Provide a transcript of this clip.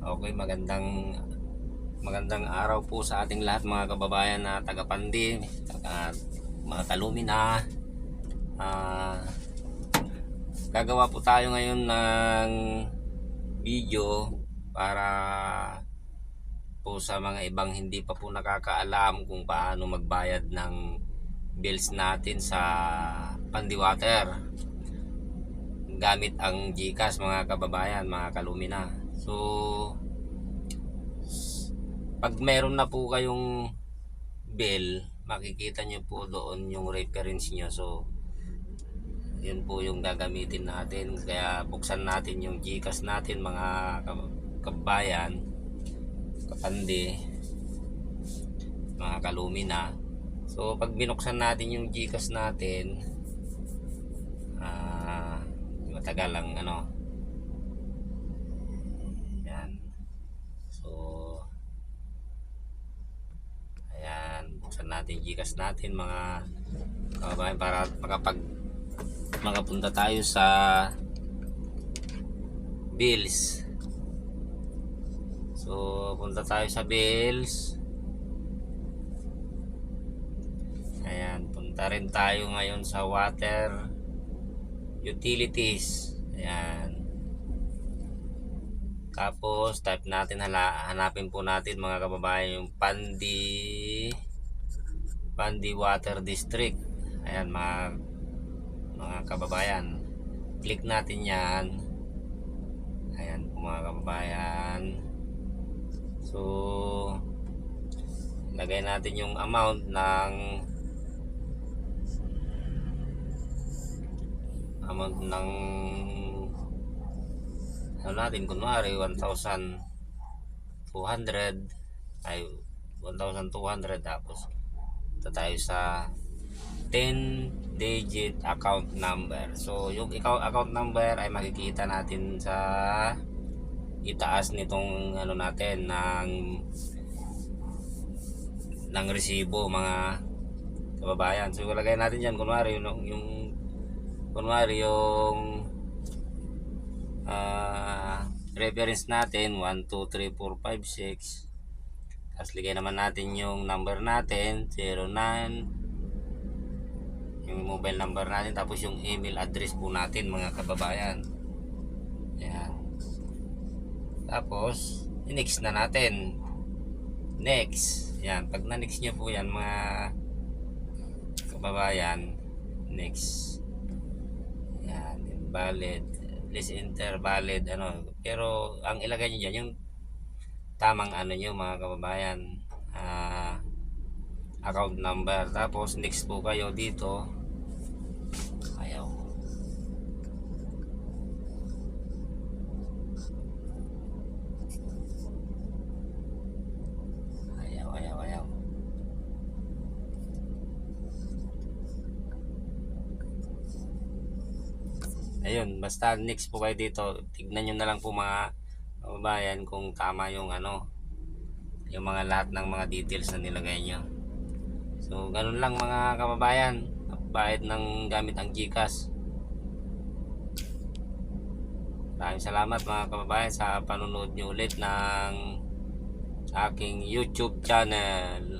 Okay, magandang magandang araw po sa ating lahat mga kababayan na taga Pandi, taga mga Kalumina. Ah, gagawa po tayo ngayon ng video para po sa mga ibang hindi pa po nakakaalam kung paano magbayad ng bills natin sa Pandi Water gamit ang GCash mga kababayan, mga kalumina. So pag meron na po kayong bill, makikita nyo po doon yung reference nyo. So yun po yung gagamitin natin. Kaya buksan natin yung GCash natin mga kab- kababayan, kapandi, mga kalumina. So pag binuksan natin yung GCash natin, matagal ang ano. Yan so ayan buksan natin Gcash natin mga kababayan para makapag makapunta tayo sa bills. So punta tayo sa bills. Ayan punta rin tayo ngayon sa water utilities. Ayan. Tapos, type natin, hala, hanapin po natin mga kababayan yung Pandi Pandi Water District. Ayan mga mga kababayan. Click natin yan. Ayan po mga kababayan. So, lagay natin yung amount ng amount ng ano natin kunwari 1,200 ay 1,200 tapos ito tayo sa 10 digit account number. So yung account, number ay makikita natin sa itaas nitong ano natin ng ng resibo mga kababayan. So ilagay natin dyan kunwari yung, yung kunwari yung ah, reference natin 1, 2, 3, 4, 5, 6 tapos ligay naman natin yung number natin 09 yung mobile number natin tapos yung email address po natin mga kababayan. Yan tapos next na natin. Next. Yan pag na next nyo po yan mga kababayan next yan, invalid. List enter valid ano. Pero ang ilagay niyo diyan yung tamang ano niyo mga kababayan. ah account number. Tapos next po kayo dito. Ayun, basta next po kayo dito, tignan nyo na lang po mga kababayan kung tama yung ano, yung mga lahat ng mga details na nilagay nyo. So, ganun lang mga kababayan, bayad ng gamit ang GCash. Maraming salamat mga kababayan sa panonood nyo ulit ng aking YouTube channel.